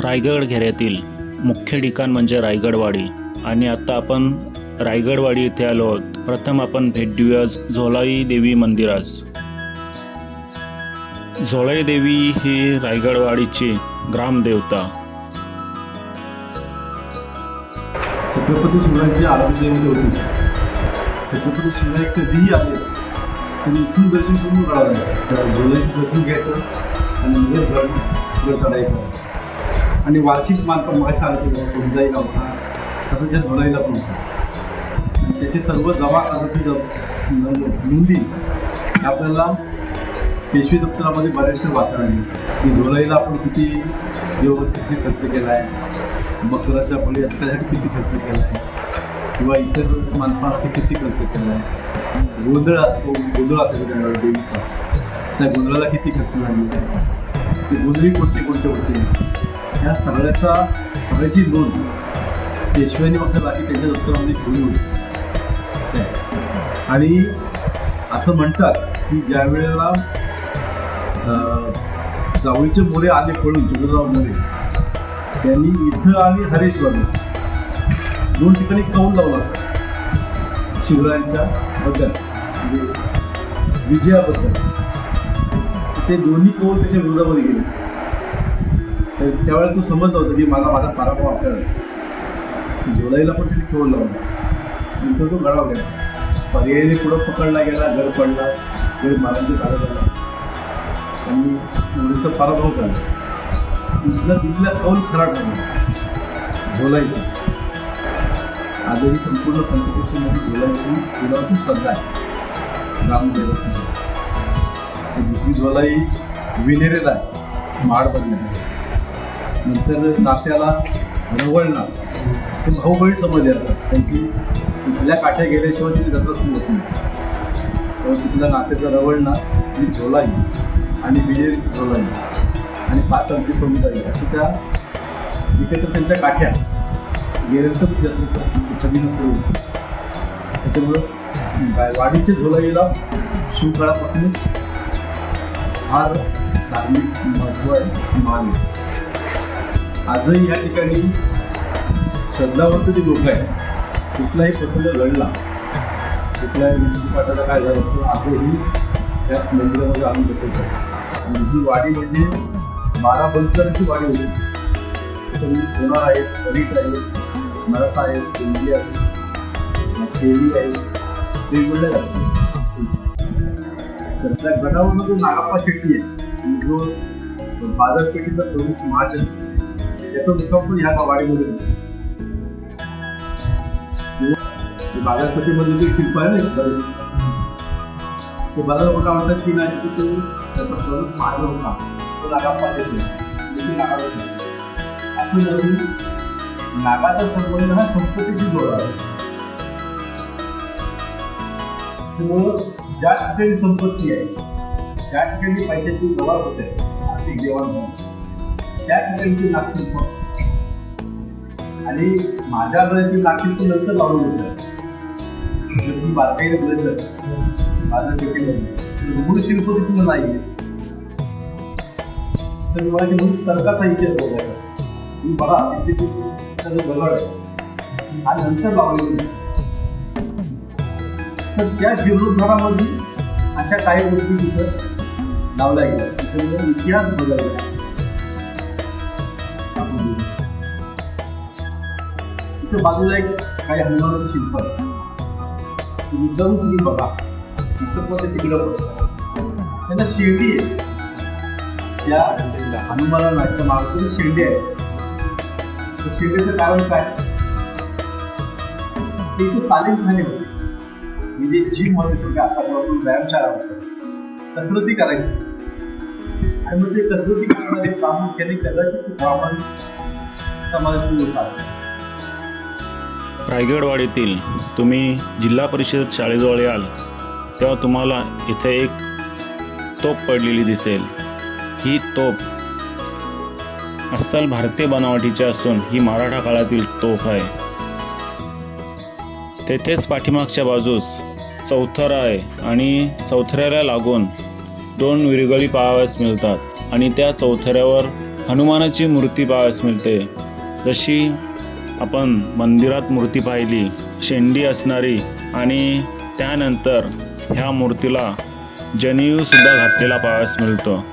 रायगड घेऱ्यातील मुख्य ठिकाण म्हणजे रायगडवाडी. आणि आता आपण रायगडवाडी येथे आलो आहोत. प्रथम आपण भेट देऊया झोलाई देवी मंदिरास. झोलाई देवी ही रायगडवाडीची ग्रामदेवता छत्रपती शिवरायांची आरती दैवत होती. छत्रपती शिवराय कधीही आले तरी इथून दर्शन करून करावं तर जुलैचं दर्शन घ्यायचं आणि मग घर आणि वार्षिक मानपान मला सांगितलं समजायला होता. तसं त्या जुलैला पण होता. त्याचे सर्व जमा खात्याची नोंदी आपल्याला पेशवी दप्तरामध्ये बऱ्याचशा वाचायला की धुळाईला आपण किती व्यवस्थित किती खर्च केला आहे मकराच्या बळी त्यासाठी किती खर्च केला आहे किंवा इतर मानपासाठी किती खर्च केला आहे गोंधळ असतो गोंधळ असतो त्या देवीचा. त्या गोंधळाला किती खर्च झालेला आहे ते गोंधळी कोणते कोणते होते? ह्या सगळ्याचा सगळ्याची नोंद पेशव्यांनी फक्त बाकी त्यांच्या दप्तरामध्ये ठेवली होती आणि असं म्हणतात की ज्या वेळेला जावळीचे मोरे आले पळून चंद्रराव मोरे त्यांनी इथं आणि हरेश्वरला दोन ठिकाणी कौल लावला होता. शिवरायांच्या बद्दल म्हणजे विजयाबद्दल. ते दोन्ही कौल त्याच्या विरोधामध्ये गेले. तर त्यावेळेला तू समजलं होतं की मला माझा पराभव आपल्याला जुलैला पण त्यांनी ठेवलं होतं नंतर तो गडाव गेला. पर्यायने पुढं पकडला गेला घर पडला घर महाराजांची काढत झाला आणि मोरेचा पराभव झाला. इथला दिलेला कौल खरा ठरला. बोलायचं. आजही संपूर्ण पंचकृषीमध्ये बोलायची बोलावची श्रद्धा आहे. रामदेव. दुसरी झोलाई विनेरेला आहे. माड बनलेला नंतर नात्याला रवळणार. ते भाऊ बहीण समज येतात त्यांची तिथल्या काठ्या गेल्याशिवाय तिथे जत्रा सुरू होत नाही. तेव्हा तिथल्या नात्याचं रवळणार ही झोलाई. आणि विजेरीची झोलाई. आणि पातळची समुदाय. अशी त्या एकत्र त्यांच्या काठ्या. गेल्यानंतर छबीनं सुरू होती. त्याच्यामुळं वाडीच्या झोलाईला शिवकाळापासूनच फार धार्मिक महत्त्व आहे मान आहे. आजही या ठिकाणी श्रद्धावंत जे लोक आहेत कुठलाही प्रसंग घडला कुठल्याही पाठाला काय झालं तर आजही त्या मंदिरामध्ये आम्ही बसत आणि ही वाडी म्हणजे बारा बंकरांची वाडी होती. त्याच्यामध्ये सोनार आहेत परीट आहेत मराठा आहेत कोंबडी आहेत शेळी आहेत वेगवेगळ्या जाती. तर त्या गडावर जो नागाप्पा शेट्टी आहे जो बाजारपेठेचा प्रमुख महाजन त्याचा मुक्काम पण ह्या वाडीमध्ये बाजारपेठेमध्ये जे शिल्प आहे ना ते ते बाजारपेठा वाटतं की नाही की तो त्याचा प्रमुख मार्ग होता. तो नागा शेट्टी म्हणजे नवीन नागाचा संबंध हा संस्कृतीशी जोडला आहे. त्यामुळं ज्या ठिकाणी संपत्ती आहे त्या ठिकाणी पैशाची व्यवहार होते. आर्थिक देवाणघेवाण त्या ठिकाणी ती नागशिल्प आणि माझ्या ती घराची नागशिल्प नंतर लावून होतं जर तुम्ही बारकाईने बघितलं माझं पेटीमध्ये मूळ शिल्प तिथून नाही तर मला ते मूळ तर्काचा इतिहास बघायचा. तुम्ही बघा तिथे त्याचं दगड आहे. हा नंतर लावलेला तर त्या जीर्णोद्धारामध्ये अशा काही गोष्टी तिथं लावल्या गेल्या. तिथं इतिहास बदलला बाजूला एक काही हनुमानाचं शिल्प आहे तुम्ही जाऊन तुम्ही बघा. इथं पण ते तिकडं पण. त्यांना शिर्डी आहे. त्या हनुमानाला नाट्य मागून शिर्डी आहे. तर शिर्डीचं कारण काय? ते इथं तालीमखाने होते. म्हणजे जिममध्ये तुम्ही आतापासून व्यायामशाळा होत्या कसरती करायची. आणि मग ते कसरती करणारे प्रामुख्याने कदाचित ब्राह्मण समाजातील लोक रायगडवाडीतील तुम्ही जिल्हा परिषद शाळेजवळ याल तेव्हा तुम्हाला इथे एक तोप पडलेली दिसेल. ही तोप अस्सल भारतीय बनावटीची असून ही मराठा काळातील तोफ आहे. तेथेच पाठीमागच्या बाजूस चौथरा आहे आणि चौथऱ्याला लागून दोन विरगळी पाहाव्यास मिळतात आणि त्या चौथऱ्यावर हनुमानाची मूर्ती पाहावयास मिळते. जशी आपण मंदिरात मूर्ती पाहिली शेंडी असणारी आणि त्यानंतर ह्या मूर्तीला जनेऊ सुद्धा घातलेला पाहावयास मिळतो.